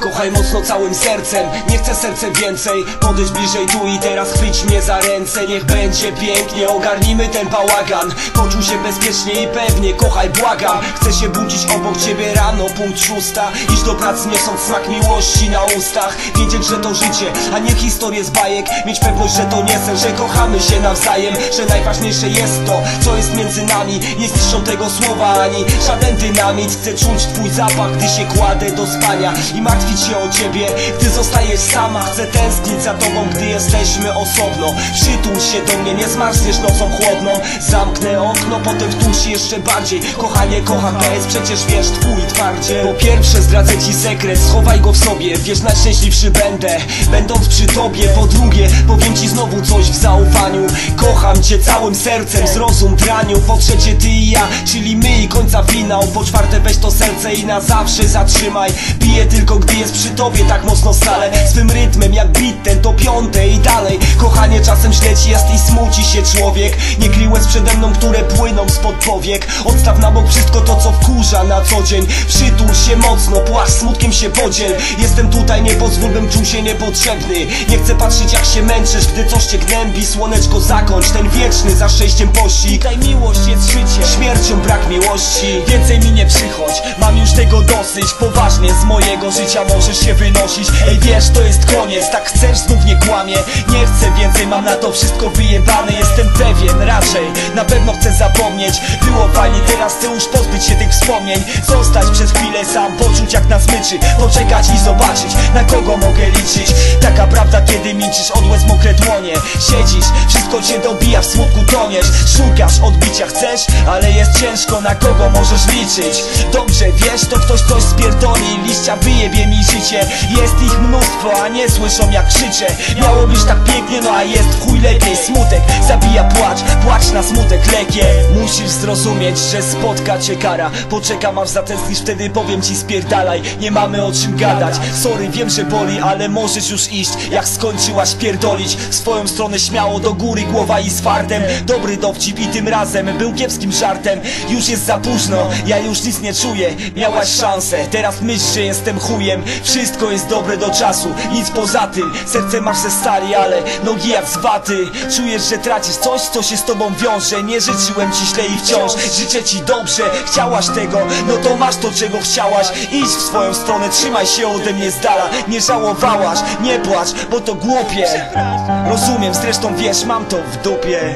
Kochaj mocno całym sercem, nie chcę serce więcej. Podejdź bliżej tu i teraz chwyć mnie za ręce. Niech będzie pięknie, ogarnijmy ten bałagan. Poczuj się bezpiecznie i pewnie, kochaj błagam. Chcę się budzić obok ciebie rano, punkt szósta. Iść do pracy niosąc smak miłości na ustach. Wiedzieć, że to życie, a nie historię z bajek. Mieć pewność, że to nie sen, że kochamy się nawzajem. Że najważniejsze jest to, co jest między nami. Nie zniszczą tego słowa ani żaden dynamit. Chcę czuć twój zapach, gdy się kładę do spania. I martwić się o ciebie, gdy zostajesz sama. Chcę tęsknić za tobą, gdy jesteśmy osobno. Przytul się do mnie, nie zmarzniesz nocą chłodną. Zamknę okno, potem się jeszcze bardziej. Kochanie, kocham, to jest przecież wiesz twój twardzie. Po pierwsze zdradzę ci sekret, schowaj go w sobie. Wiesz, najszczęśliwszy będę, będąc przy tobie. Po drugie, powiem ci znowu coś w zaufaniu. Kocham cię całym sercem, zrozum draniu Po trzecie ty i ja, czyli my i końca finał. Po czwarte weź to serce i na zawsze zatrzymaj. Piję tylko gdy jest przy tobie tak mocno stale. Swym rytmem jak beat ten to piąte i dalej. Kochanie czasem źle ci jest i smuci się człowiek. Nie kryj łez przede mną, które płyną spod powiek. Odstaw na bok wszystko to co wkurza na co dzień. Przytul się mocno, płaszcz smutkiem się podziel. Jestem tutaj, nie pozwól bym czuł się niepotrzebny. Nie chcę patrzeć jak się męczysz, gdy coś cię gnębi. Słoneczko zakończ ten wieczny za szczęściem pościg. Tutaj miłość jest życie, brak miłości. Więcej mi nie przychodź, mam już tego dosyć. Poważnie z mojego życia możesz się wynosić. Ej wiesz, to jest koniec, tak chcesz znów nie kłamie. Nie chcę więcej, mam na to wszystko wyjebane Jestem pewien, raczej, na pewno chcę zapomnieć. Było fajnie, teraz chcę już pozbyć się tych wspomnień. Zostać przez chwilę sam, poczuć jak nas myczy. Poczekać i zobaczyć, na kogo mogę liczyć. Taka prawda, kiedy milczysz, od łez mokre dłonie. Siedzisz, wszystko cię dobija, w smutku toniesz. Szukasz odbicia, chcesz, ale jest ciężko, na kogo możesz liczyć. Dobrze wiesz, to ktoś coś spierdoli Liścia wyjebie mi życie. Jest ich mnóstwo, a nie słyszą jak krzyczę Miało być tak pięknie, no a jest w chuj lepiej. Smutek zabija płacz, płacz na smutek lekie Musisz zrozumieć, że spotka cię kara. Poczekam aż zatęsknisz, wtedy powiem ci spierdalaj. Nie mamy o czym gadać. Sorry, wiem, że boli, ale możesz już iść. Jak skończyłaś pierdolić? Swoją stronę śmiało do góry Głowa i z fartem. Dobry dowcip i tym razem był kiepskim żartem. Już jest za późno, ja już nic nie czuję. Miałaś szansę, teraz myśl, że jestem chujem. Wszystko jest dobre do czasu, nic poza tym. Serce masz ze stali, ale nogi jak z waty Czujesz, że tracisz coś, co się z tobą wiąże. Nie życzyłem ci źle i wciąż. Życzę ci dobrze, chciałaś tego No to masz to, czego chciałaś. Idź w swoją stronę, trzymaj się ode mnie z dala. Nie żałowałaś, nie płacz, bo to głupie. Rozumiem, zresztą wiesz, mam to w dupie